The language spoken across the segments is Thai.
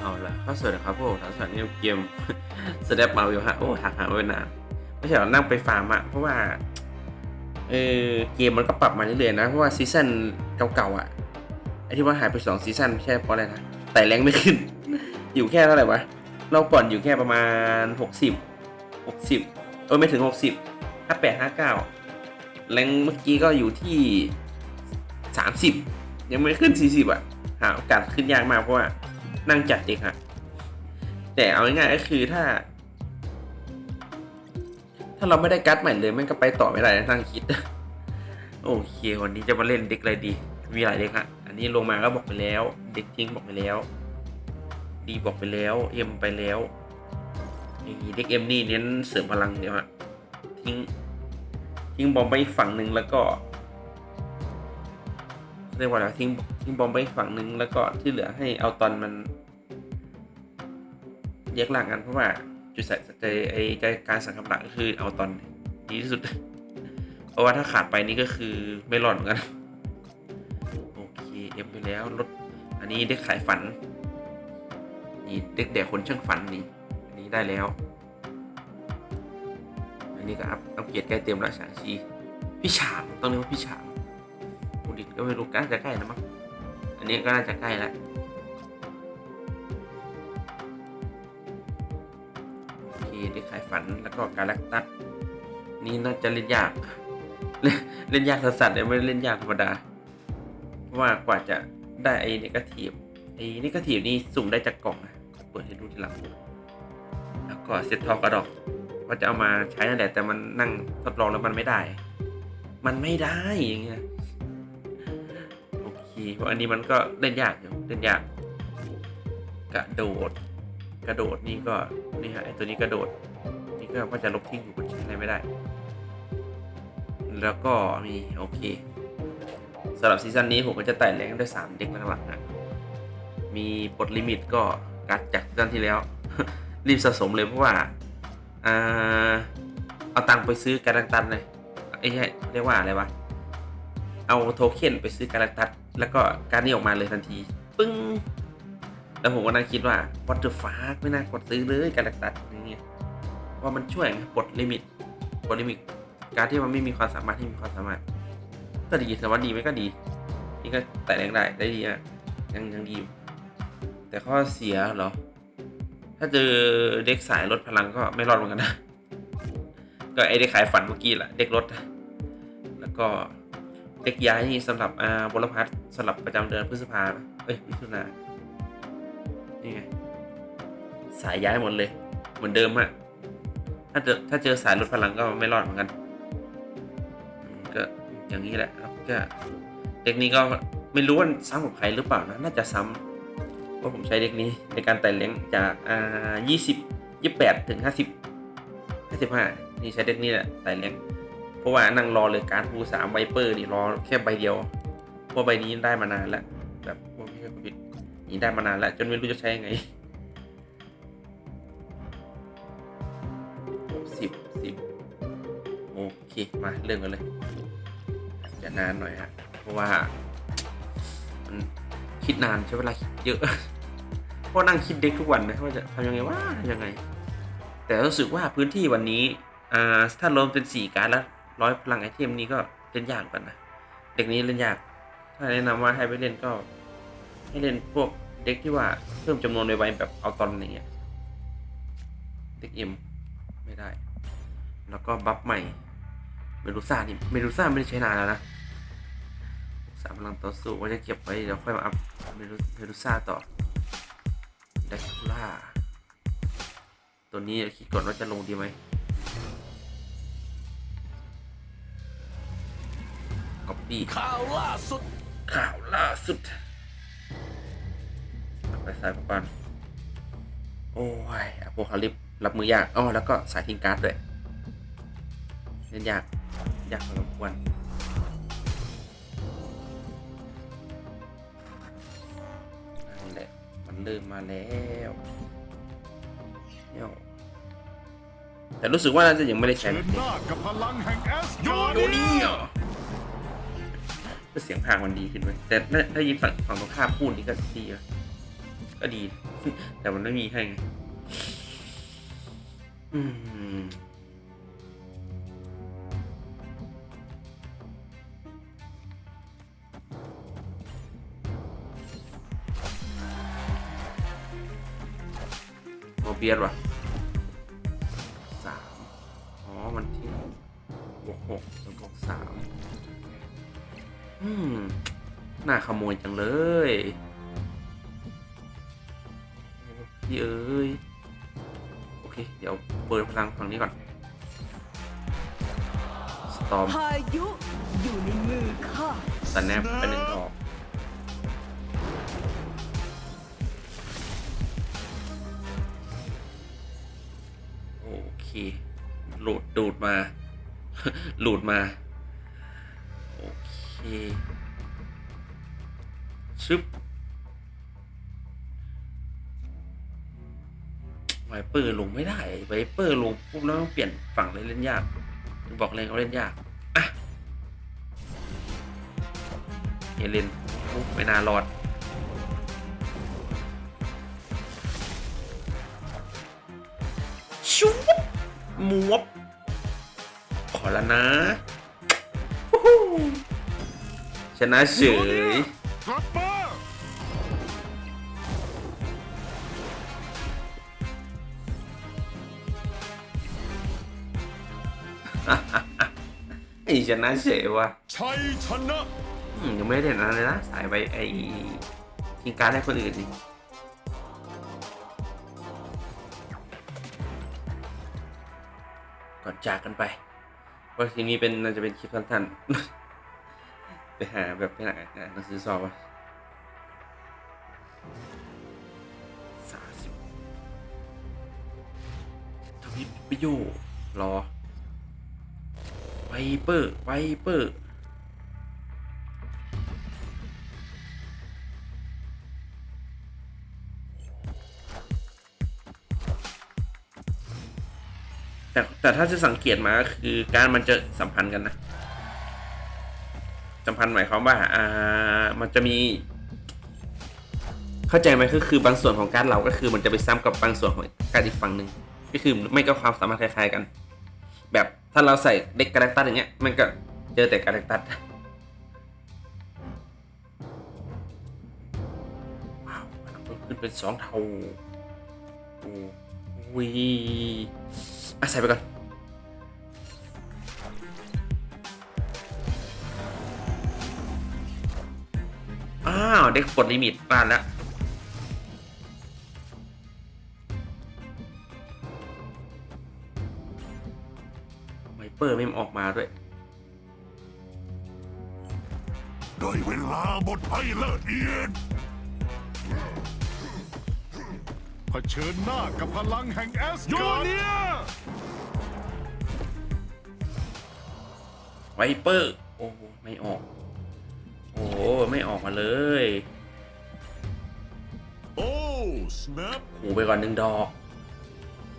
เอาละเข้าสวัสดีครับพวกทั้งสองนี่เกมสแนปมาอยู่ฮะโอ้หักหาไว้นานไม่ใช่เรานั่งไปฟาร์มอะเพราะว่าเออเกมมันก็ปรับมาเรื่อยๆนะ เพราะว่าซีซั่นเก่าๆอะไอที่ว่าหายไปสองซีซั่นไม่ใช่เพราะอะไรนะแต่แรงไม่ขึ้น อยู่แค่เท่าไหร่วะเราก่อนอยู่แค่ประมาณหกสิบหกสิบเออไม่ถึงหกสิบห้าแปดห้าเก้าแรงเมื่อกี้ก็อยู่ที่สามสิบยังไม่ขึ้นสี่สิบอะหาโอกาสขึ้นยากมากเพราะว่า นั่งจัดเด็กอะแต่เอาง่ายๆก็คือถ้า ถ้าเราไม่ได้การ์ดใหม่เลยมันก็ไปต่อไม่ได้นะนั่งคิด โอเควันนี้จะมาเล่นเด็กอะไรดี มีหลายเด็กฮะอันนี้ลงมาก็บอกไปแล้ว เด็กทิ้งบอกไปแล้ว ดีบอกไปแล้วเอ็มไปแล้วเด็กเอ็มนี่เน้นเสริมพลังเดียวฮะทิ้งทิ้งบอมไปอีกฝั่งหนึ่งแล้วก็เรียกว่าอะไรทิ้งทิ้งบอมไปอีกฝั่งหนึ่งแล้วก็ที่เหลือให้เอาตอนมัน แยกหล่างกันเพราะว่าจุดใส่ใจไอ้ใจการสังคมหลักก็คือเอาตอนดีที่สุด เพราะว่าถ้าขาดไปนี่ก็คือไม่รอดเหมือนกัน โอเคเอ็มไปแล้วลดอันนี้เด็กขายฝัน นี่เด็กแดกคนช่างฝันนี่ อันนี้ได้แล้ว อันนี้ก็อัพอัพเกียรติใกล้เต็มแล้วฉางชีพี่ฉางต้องเรียกว่าพี่ฉางอุดิตก็ไม่รู้น่าจะใกล้นะมั้ง อันนี้ก็น่าจะใกล้แล้ว ก็การลักตัดนี่น่าจะเล่นยากเล่นเล่นยากสัสๆเลยไม่เล่นยากธรรมดาเพราะว่ากว่าจะได้ไอ้นิกาทีฟไอ้นิกาทีฟนี่สุ่มได้จากกล่องนะเปิดให้ดูทีหลังแล้วก็เซ็ตทอกระดอกว่าจะเอามาใช้นั่นแหละแต่มันนั่งทดลองแล้วมันไม่ได้ มันไม่ได้อย่างเงี้ยโอเคเพราะอันนี้มันก็เล่นยากอยู่เล่นยาก กระโดด กระโดดนี่ก็นี่ฮะไอตัวนี้กระโดด นี่ก็ว่าจะลบทิ้งอยู่บนใช้อะไรไม่ได้ แล้วก็มีโอเคสำหรับซีซั่นนี้ผมก็จะไต่แรงด้วย 3 เด็กหลักๆนะ มีปลดลิมิตก็การดจากซีซั่นที่แล้ว รีบสะสมเลยเพราะว่าอ่าเอาตังไปซื้อการันตันเลยไอ้ใช่เรียกว่าอะไรวะ เอาโทเค็นไปซื้อการันตัดแล้วก็การนี้ออกมาเลยทันที ปึ้ง แล้วผมก็นั่งคิดว่า what the fuck ไม่น่ากดซื้อเลยการตัดอย่างเงี้ย ว่ามันช่วยไงปลดลิมิตปลดลิมิต การที่มันไม่มีความสามารถที่มีความสามารถ ก็ดีแต่ว่าดีไหมก็ดี นี่ก็แต่แรงได้ได้ดีอะยังยังดี แต่ข้อเสียเหรอ ถ้าเจอเด็กสายลดพลังก็ไม่รอดเหมือนกันนะ ก็ไอเด็กขายฝันเมื่อกี้แหละเด็กรถ แล้วก็เด็กย้ายนี่สำหรับอ่าบลพัทสำหรับประจำเดือนพฤษภาเอ้ยมิถุนานี่ไงสายย้ายหมดเลย เหมือนเดิมอะ ถ้าเจอถ้าเจอสายลดพลังก็ไม่รอดเหมือนกัน ก็อย่างนี้แหละแล้วก็เด็กนี้ก็ไม่รู้ว่าซ้ำกับใครหรือเปล่านะ น่าจะซ้ำเพราะผมใช้เด็กนี้ในการไต่เลี้ยงจากอ่ายี่สิบยี่แปดถึงห้าสิบห้าสิบห้านี่ใช้เด็กนี้แหละไต่เลี้ยงเพราะว่านั่งรอเลยการดภูสามไวเปอร์นี่รอแค่ใบเดียวเพราะใบนี้ได้มานานแล้วแบบว่าไม่ใช่ผิดนี่ได้มานานแล้วจนไม่รู้จะใช้ยังไง สิบสิบโอเค มาเริ่มกันเลยจะนานหน่อยฮะเพราะว่า มันคิดนานใช้เวลาคิดเยอะเพราะนั่งคิดเด็กทุกวันนะว่าจะทำยังไงว่าทำยังไง แต่รู้สึกว่าพื้นที่วันนี้อ่าถ้ารวมเป็นสี่การดแล้วร้อยพลังไอเทมนี้ก็เล่นยากกันนะเด็กนี้เล่นยาก ถ้าแนะนำว่าให้ไปเล่นก็ ให้เล่นพวกเด็กที่ว่าเพิ่มจำนวนไวๆแบบเอาตอนอย่างเงี้ยเด็กเอ็มไม่ได้ แล้วก็บัฟใหม่ เมดูซ่านี่ เมดูซ่าไม่ได้ใช้นานแล้วนะสามพลังต่อสู้ว่าจะเก็บไว้ เดี๋ยวค่อยมาอัพเมดูเมดูซ่าต่อเดคูล่า ตัวนี้คิดก่อนว่าจะลงดีไหมก๊อปปี้ข่าวล่าสุด ข่าวล่าสุด ไปสายก่อนโอ้ยอโปคาลิปรับมือยากอ๋อแล้วก็สายทิ้งการ์ดด้วย เล่นยากยากพอสมควรนั่นแหละมันเริ่มมาแล้วเนี่ยแต่รู้สึกว่าน่าจะยังไม่ได้ใช้เดินะนหน้ากับพลังแห่งแอสโยการ์โยเดีนี่ยเหรอก็เสียงพากย์มันดีขึ้นไหมแต่ถ้าถ้ายินฝั่งฝั่งตรงข้ามพูดนี่ก็ดีอะก็ดี แต่มันไม่มีให้ไงอืม โมเบียนวะสามอ๋อ มันที่บวกหกแล้วบวกสามอืม น่าขโมยจังเลยพี่เอ้ย โอเค เดี๋ยวเปิดพลังฝั่งนี้ก่อน สตอมพายุอยู่ในมือข้าสแนปไปหนึ่งดอก อเคหลุดดูดมา หลุดมา โอเคชึบไวเปอร์ลงไม่ได้ไวเปอร์ลงปุ๊บแล้วต้องเปลี่ยนฝั่งเลยเล่นยาก บอกเลยเขาเล่นยาก อะเฮเลนปุ๊บไม่น่ารอด มวบขอแล้วนะฮู้ฮู้ชนะเฉยกลับมาไอ้ชนะเฉยว่ะชัยชนะอืมยังไม่ได้เด่นอะไรเลยนะ สายไปไอ้ทิ้งการดให้คนอื่นนี่ จากกันไปว่าทีนี้เป็นน่าจะเป็นคลิปสั้นๆ ไปหาแบบไปไหนหนังสือสอบวะสามสิบทวิปปิโยรอไวเปอร์ไวเปอร์ แต่ถ้าจะสังเกตมาก็คือการมันจะสัมพันธ์กันนะ สัมพันธ์หมายความว่า อ่า มันจะมี เข้าใจไหมก็คือบางส่วนของการเราก็คือมันจะไปซ้ำกับบางส่วนของการอีกฝั่งหนึ่งก็คือไม่ก็ความสามารถคล้ายๆกัน แบบถ้าเราใส่เด็กการ์ตัสอย่างเงี้ย มันก็เจอแต่การ์ตัสว้าวมันขึ้นเป็นสองเท่าโอ้วี อะใส่ไปก่อน อ้าว เด็กปลดลิมิตบ้านแล้ว ไวเปอร์ไม่ออกมาด้วยโดยเวลาบทให้ละเอียด เผชิญหน้ากับพลังแห่งแอสการ์ดไวเปอร์โอ้โหไม่ออก โอ้โหไม่ออกมาเลยโอ้สแนปหูไปก่อนหนึ่งดอก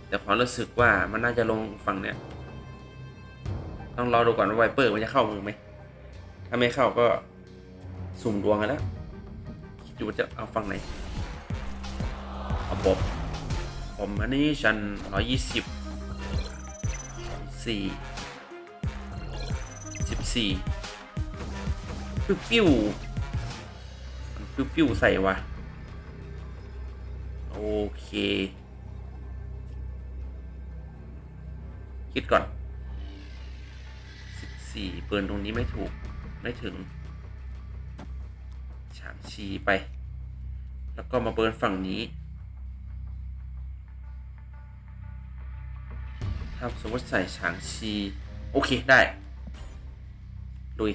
แต่ความรู้สึกว่ามันน่าจะลงฝั่งเนี้ยต้องรอดูก่อนว่าไวเปอร์มันจะเข้ามือไหมถ้าไม่เข้าก็สุ่มดวงกันแล้วคิดดูว่าจะเอาฝั่งไหนเอา บบ ผมอันนี้ชันร้อยยี่สิบสี่สิบสี่ปิ้วปิ้วปิ้วปิ้วใส่วะโอเค คิดก่อนสิบสี่เปิดตรงนี้ไม่ถูก ไม่ถึงฉางชีไป แล้วก็มาเบิร์นฝั่งนี้ ถ้าสมมติใส่ฉางชี โอเคได้ลุย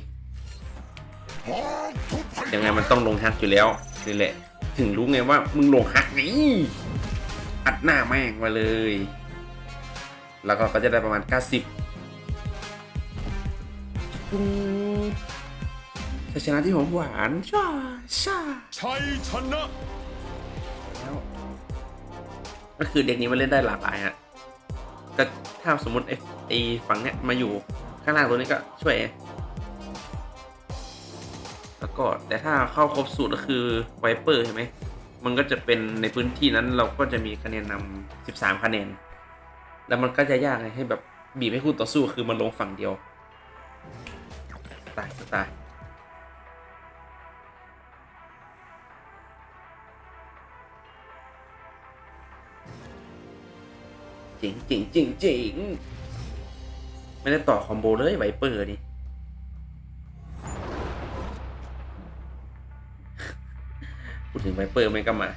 หอกทุบพยังไงมันต้องลงฮักอยู่แล้วนี่แหละ ถึงรู้ไงว่ามึงลงฮักนี่อัดหน้าแม่งมาเลย แล้วก็ก็จะได้ประมาณ 90ปุ้งชัยชนะที่หอมหวานช่าช่าชัยชนะแล้วก็คือเด็กนี้มันเล่นได้หลากหลายฮะ ก็ถ้าสมมติไอ้ไอ้ฝั่งเนี้ยมาอยู่ข้างล่างตัวนี้ก็ช่วย แล้วก็แต่ถ้าเข้าครบสูตรก็คือไวเปอร์ใช่ไหม มันก็จะเป็นในพื้นที่นั้นเราก็จะมีคะแนนนำสิบสามคะแนน แล้วมันก็จะยากไงให้แบบบีบให้คู่ต่อสู้คือมันลงฝั่งเดียวตล์สไตล์เจ๋งเจ๋งจ๋งจ๋งไม่ได้ต่อคอมโบเลยไวเปอร์นี่พูดถึงไวเปอร์มันก็มา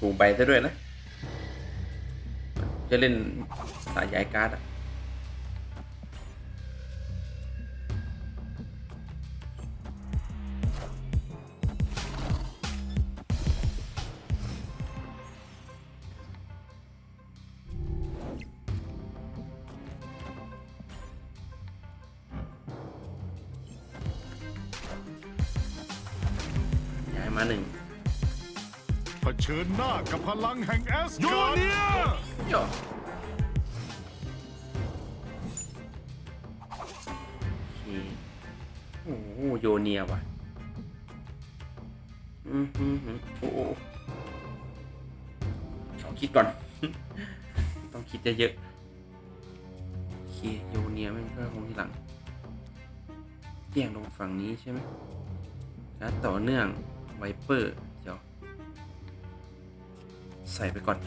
ถูกใบซะด้วยนะ จะเล่นสายย้ายการ์ดอะ มาหนึ่งเผชิญหน้ากับพลังแห่งแอสโยการ์ดเนียย่อโอเคโอ้โหโยเนียว่ะอืมฮึฮึโอ้โหขอคิดก่อน ต้องคิดเยอะๆโอเคโยเนียแม่งก็คงที่หลังเที่ยงลงฝั่งนี้ใช่ไหมแล้วต่อเนื่อง ไวเปอร์เดี๋ยว ใส่ไปก่อน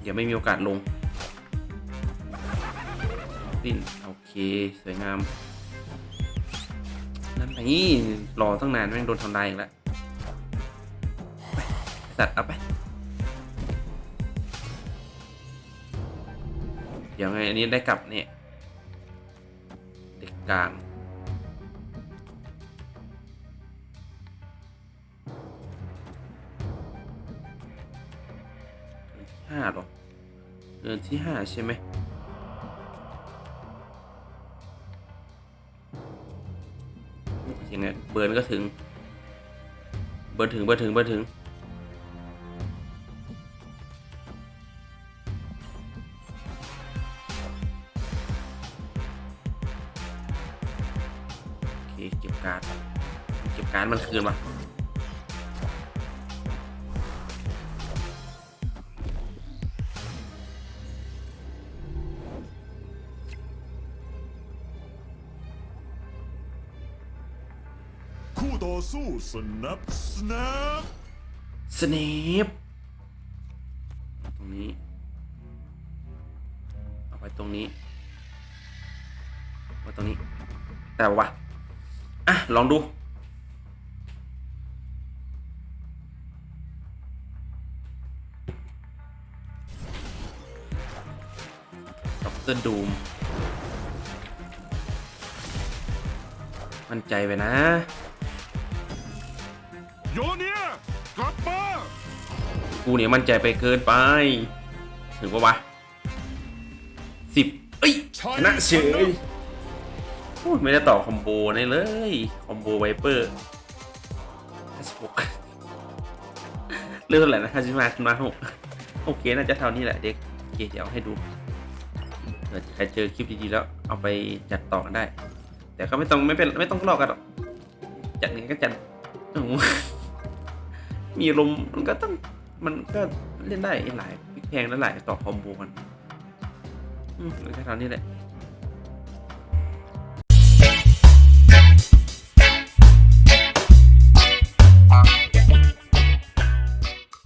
เดี๋ยวไม่มีโอกาสลงปิ้นโอเค สวยงาม นั่นไงรอตั้งนานแม่งโดนทำลายอีกแล้วไปสัตว์เอาไปเดี๋ยวไงอันนี้ได้กลับเนี่ย เด็กกลาง ห้าหรอเดือนที่ห้าใช่ไหมยังไงเบิร์นก็ถึง เบิร์นถึง เบิร์นถึง เบิร์นถึง โอเค เก็บการ์ด เก็บการ์ดมันคืนมา สู้สนับสนับสเนปตรงนี้ เอาไปตรงนี้ไว้ตรงนี้ แต่ว่าอะ ลองดู ด็อกเตอร์ดูม มั่นใจไปนะ โยเนียกลับมากูเนี่ยมั่นใจไปเกินไป ถึงปะวะสิบเอ้ยชนะเฉยโอ้ยไม่ได้ต่อคอมโบได้เลย คอมโบไวเปอร์ห้าสิบหกเรื่องเท่าไหร่นะห้าสิบห้าขึ้นมาหกโอเค น่าจะเท่านี้แหละเด็กโอเคเดี๋ยวให้ดูเผื่อใครเจอคลิปดีๆแล้วเอาไปจัดต่อกันได้ แต่ก็ไม่ต้องไม่เป็นไม่ต้องทะเลาะกันหรอกจัดไงก็จัดโอ้โห มีลมมันก็ต้องมันก็เล่นได้หลายพลิกแพงและหลายต่อคอมโบกันอืมแค่เท่านี้แหละ